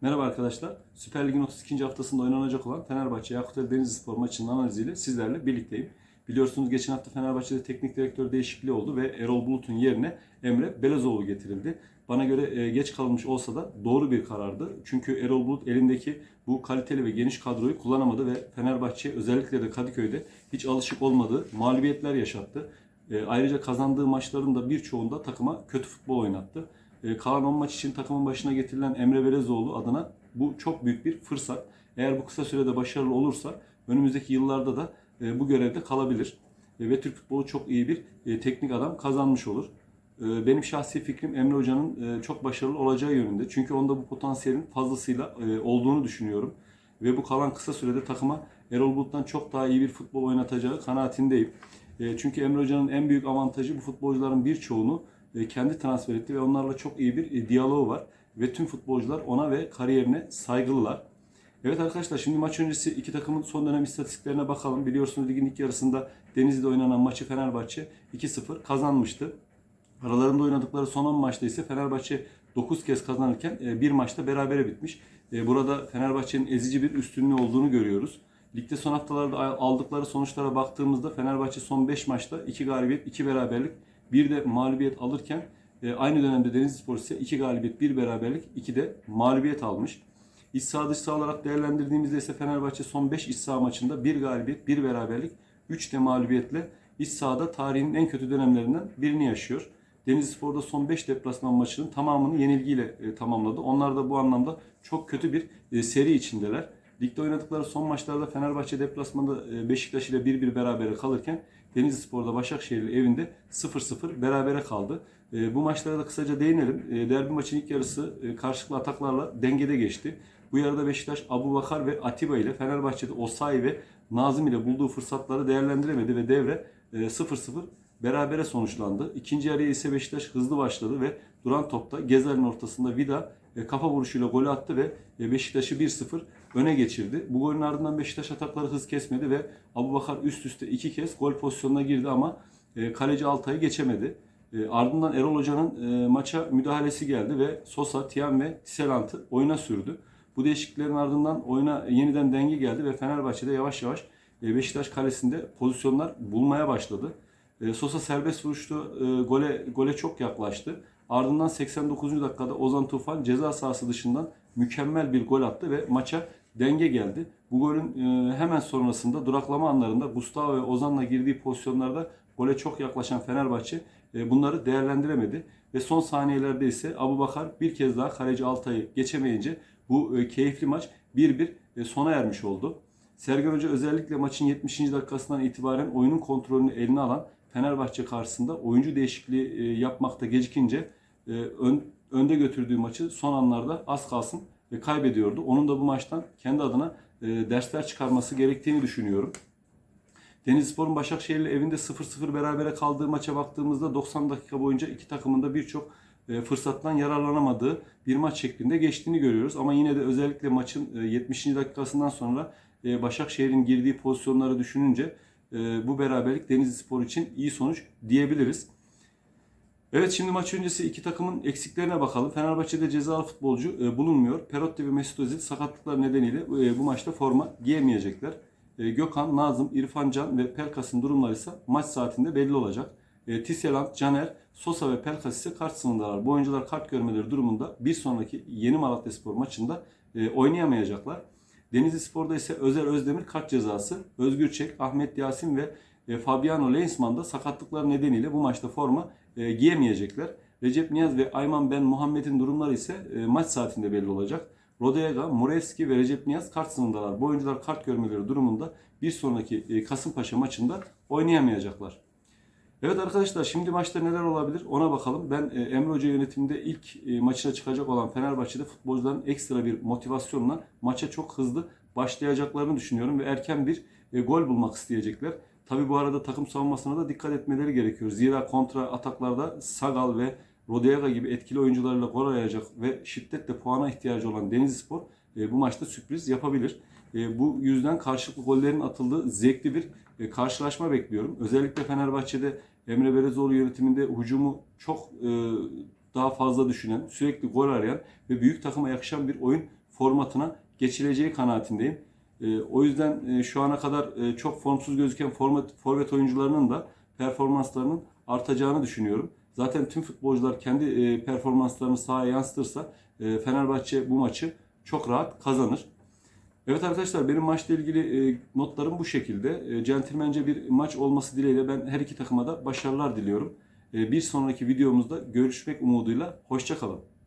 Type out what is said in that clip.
Merhaba arkadaşlar. Süper Lig'in 32. haftasında oynanacak olan Fenerbahçe Yakuteli Denizlispor maçının analiziyle sizlerle birlikteyim. Biliyorsunuz geçen hafta Fenerbahçe'de teknik direktör değişikliği oldu ve Erol Bulut'un yerine Emre Belezoğlu getirildi. Bana göre e, geç kalınmış olsa da doğru bir karardı. Çünkü Erol Bulut elindeki bu kaliteli ve geniş kadroyu kullanamadı ve Fenerbahçe özellikle de Kadıköy'de hiç alışık olmadığı mağlubiyetler yaşattı. E, Ayrıca kazandığı maçların da birçoğunda takıma kötü futbol oynattı. E, Kalan 10 maç için takımın başına getirilen Emre Belezoğlu adına bu çok büyük bir fırsat. Eğer bu kısa sürede başarılı olursa önümüzdeki yıllarda da e, bu görevde kalabilir. E, Ve Türk futbolu çok iyi bir e, teknik adam kazanmış olur. E, Benim şahsi fikrim Emre Hoca'nın e, çok başarılı olacağı yönünde. Çünkü onda bu potansiyelin fazlasıyla e, olduğunu düşünüyorum. Ve bu kalan kısa sürede takıma Erol Bulut'tan çok daha iyi bir futbol oynatacağı kanaatindeyim. E, Çünkü Emre Hoca'nın en büyük avantajı bu futbolcuların birçoğunu e, kendi transfer etti ve onlarla çok iyi bir e, diyaloğu var. Ve tüm futbolcular ona ve kariyerine saygılılar. Evet arkadaşlar şimdi maç öncesi iki takımın son dönem istatistiklerine bakalım. Biliyorsunuz ligin ilk yarısında Denizli'de oynanan maçı Fenerbahçe 2-0 kazanmıştı. Aralarında oynadıkları son 10 maçta ise Fenerbahçe 9 kez kazanırken e, bir maçta berabere bitmiş. E, Burada Fenerbahçe'nin ezici bir üstünlüğü olduğunu görüyoruz. Ligde son haftalarda aldıkları sonuçlara baktığımızda Fenerbahçe son 5 maçta 2 galibiyet, 2 beraberlik, bir de mağlubiyet alırken e, aynı dönemde Denizlispor ise 2 galibiyet, 1 beraberlik, 2 de mağlubiyet almış. İç saha dış saha olarak değerlendirdiğimizde ise Fenerbahçe son 5 iç saha maçında 1 galibiyet, 1 beraberlik, 3 de mağlubiyetle iç sahada tarihinin en kötü dönemlerinden birini yaşıyor. Denizlispor'da son 5 deplasman maçının tamamını yenilgiyle e, tamamladı. Onlar da bu anlamda çok kötü bir e, seri içindeler. Ligde oynadıkları son maçlarda Fenerbahçe deplasmanda e, Beşiktaş ile 1-1 berabere kalırken Denizlispor'da Başakşehir evinde 0-0 berabere kaldı. E, Bu maçlara da kısaca değinelim. E, Derbi maçın ilk yarısı e, karşılıklı ataklarla dengede geçti. Bu yarıda Beşiktaş Abu Bakar ve Atiba ile Fenerbahçe'de Osayi ve Nazım ile bulduğu fırsatları değerlendiremedi ve devre e, 0-0 berabere sonuçlandı. İkinci yarıya ise Beşiktaş hızlı başladı ve duran topta Gezer'in ortasında Vida e, kafa vuruşuyla golü attı ve e, Beşiktaş'ı 1-0 öne geçirdi. Bu golün ardından Beşiktaş atakları hız kesmedi ve Abu Bakar üst üste iki kez gol pozisyonuna girdi ama e, kaleci Altay'ı geçemedi. E, Ardından Erol Hoca'nın e, maça müdahalesi geldi ve Sosa, Tiam ve Tisserant'ı oyuna sürdü. Bu değişikliklerin ardından oyuna yeniden denge geldi ve Fenerbahçe'de yavaş yavaş e, Beşiktaş kalesinde pozisyonlar bulmaya başladı. E, Sosa serbest vuruştu, e, gole gole çok yaklaştı. Ardından 89. dakikada Ozan Tufan ceza sahası dışından mükemmel bir gol attı ve maça denge geldi. Bu golün e, hemen sonrasında duraklama anlarında Gustavo ve Ozan'la girdiği pozisyonlarda gole çok yaklaşan Fenerbahçe e, bunları değerlendiremedi. Ve son saniyelerde ise Abu Bakar bir kez daha kaleci Altay'ı geçemeyince bu e, keyifli maç 1-1 e, sona ermiş oldu. Sergen Hoca özellikle maçın 70. dakikasından itibaren oyunun kontrolünü eline alan Fenerbahçe karşısında oyuncu değişikliği yapmakta gecikince e, ön, önde götürdüğü maçı son anlarda az kalsın ve kaybediyordu. Onun da bu maçtan kendi adına e, dersler çıkarması gerektiğini düşünüyorum. Denizlispor'un Başakşehir'le evinde 0-0 berabere kaldığı maça baktığımızda 90 dakika boyunca iki takımın da birçok e, fırsattan yararlanamadığı bir maç şeklinde geçtiğini görüyoruz. Ama yine de özellikle maçın e, 70. dakikasından sonra e, Başakşehir'in girdiği pozisyonları düşününce e, bu beraberlik Denizlispor için iyi sonuç diyebiliriz. Evet şimdi maç öncesi iki takımın eksiklerine bakalım. Fenerbahçe'de cezalı futbolcu e, bulunmuyor. Perotti ve Mesut Özil sakatlıklar nedeniyle e, bu maçta forma giyemeyecekler. E, Gökhan, Nazım, İrfan Can ve Pelkas'ın durumları ise maç saatinde belli olacak. E, Tisseland, Caner, Sosa ve Pelkas ise kart sınırındalar. Bu oyuncular kart görmeleri durumunda bir sonraki Yeni Malatyaspor maçında e, oynayamayacaklar. Denizli Spor'da ise Özer Özdemir kart cezası, Özgür Çek, Ahmet Yasin ve e, Fabiano Leinsman da sakatlıklar nedeniyle bu maçta forma e, giyemeyecekler. Recep Niyaz ve Ayman Ben Muhammed'in durumları ise e, maç saatinde belli olacak. Rodega, Murevski ve Recep Niyaz kart sınırındalar. Bu oyuncular kart görmeleri durumunda bir sonraki e, Kasımpaşa maçında oynayamayacaklar. Evet arkadaşlar şimdi maçta neler olabilir ona bakalım. Ben e, Emre Hoca yönetiminde ilk e, maçına çıkacak olan Fenerbahçe'de futbolcuların ekstra bir motivasyonla maça çok hızlı başlayacaklarını düşünüyorum ve erken bir e, gol bulmak isteyecekler. Tabi bu arada takım savunmasına da dikkat etmeleri gerekiyor. Zira kontra ataklarda Sagal ve Rodega gibi etkili oyuncularla gol arayacak ve şiddetle puana ihtiyacı olan Denizlispor e, bu maçta sürpriz yapabilir. E, bu yüzden karşılıklı gollerin atıldığı zevkli bir e, karşılaşma bekliyorum. Özellikle Fenerbahçe'de Emre Belezoğlu yönetiminde hücumu çok e, daha fazla düşünen, sürekli gol arayan ve büyük takıma yakışan bir oyun formatına geçileceği kanaatindeyim. E, o yüzden e, şu ana kadar e, çok formsuz gözüken format, forvet oyuncularının da performanslarının artacağını düşünüyorum. Zaten tüm futbolcular kendi e, performanslarını sahaya yansıtırsa e, Fenerbahçe bu maçı çok rahat kazanır. Evet arkadaşlar benim maçla ilgili e, notlarım bu şekilde. E, centilmence bir maç olması dileğiyle ben her iki takıma da başarılar diliyorum. E, bir sonraki videomuzda görüşmek umuduyla. Hoşçakalın.